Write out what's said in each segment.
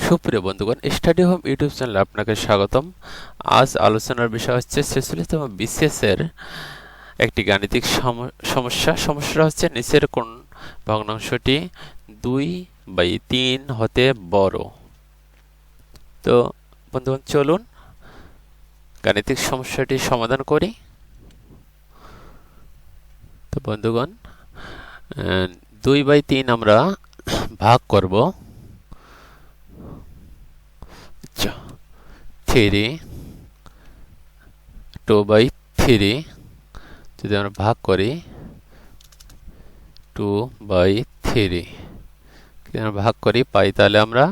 সুপ্রিয় বন্ধুগণ, study home YouTube চ্যানেলে আপনাকে স্বাগতম। আজ আলোচনার বিষয় হচ্ছে ছেচল্লিশতম বিসিএস এর একটি গাণিতিক সম- সমস্যা। সমস্যাটা হচ্ছে নিচের কোন ভগ্নাংশটি দুই বাই তিন হতে বড়। তো বন্ধুগণ, চলুন গাণিতিক সমস্যাটি সমাধান করি। তো বন্ধুগণ দুই বাই তিন আমরা ভাগ করব। থ্রি টু বাই থ্রি যদি আমরা ভাগ করি টু বাই থ্রি আমরা ভাগ করি পাই, তাহলে আমরা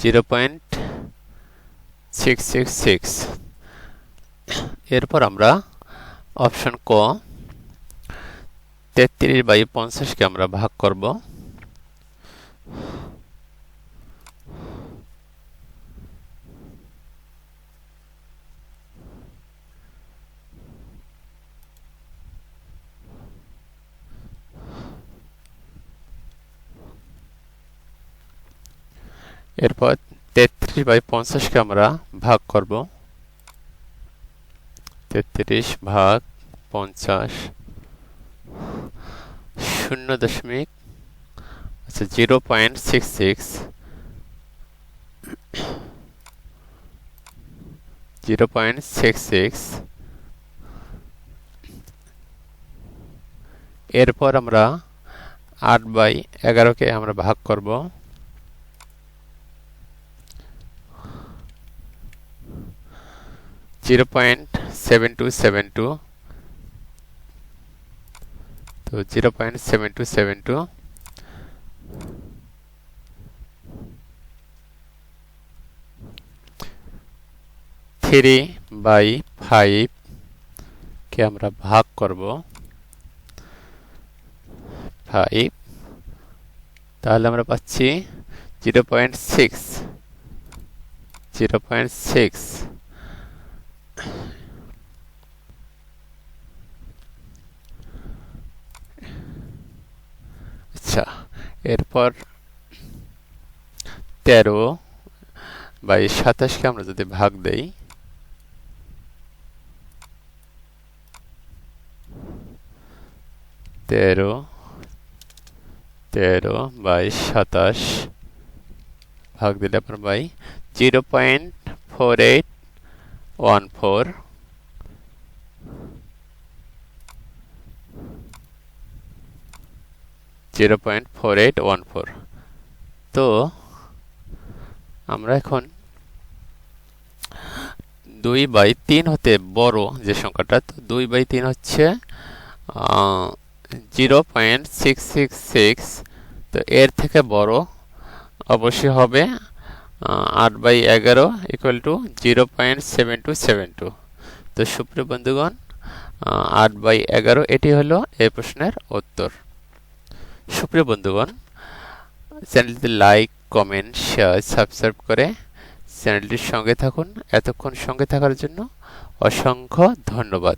zero point six six six. এরপর আমরা অপশন ক তেত্রিশ বাই পঞ্চাশকে আমরা ভাগ করব। এরপর তেত্রিশ বাই পঞ্চাশকে আমরা ভাগ করব। তেত্রিশ ভাগ পঞ্চাশ। শূন্য দশমিক আচ্ছা zero point six six zero point six six এরপর আমরা আট বাই এগারোকে আমরা ভাগ করব। Zero point seven two seven two তো zero point seven two seven two. Three by five কে আমরা ভাগ করব। ফাইভ। তাহলে আমরা পাচ্ছি zero point six. Zero point six আচ্ছা এরপর তেরো বাই সাতাশকে আমরা যদি ভাগ দেই, তেরো তেরো বাই সাতাশ ভাগ দিলে আপনার by zero point four eight one four zero point four eight one four তো আমরা এখন দুই বাই তিন হতে বড় যে সংখ্যাটা, তো দুই বাই তিন হচ্ছে zero point six six six তো এর থেকে বড় অবশ্যই হবে আট বাই এগারো equal to zero point seven two seven two তো সুপ্রিয় বন্ধুগণ আট বাই এগারো এটি হলো এই প্রশ্নের উত্তর। সুপ্রিয় বন্ধুগণ, চ্যানেলটি লাইক, কমেন্ট, শেয়ার, সাবস্ক্রাইব করে চ্যানেলটির সঙ্গে থাকুন। এতক্ষণ সঙ্গে থাকার জন্য অসংখ্য ধন্যবাদ।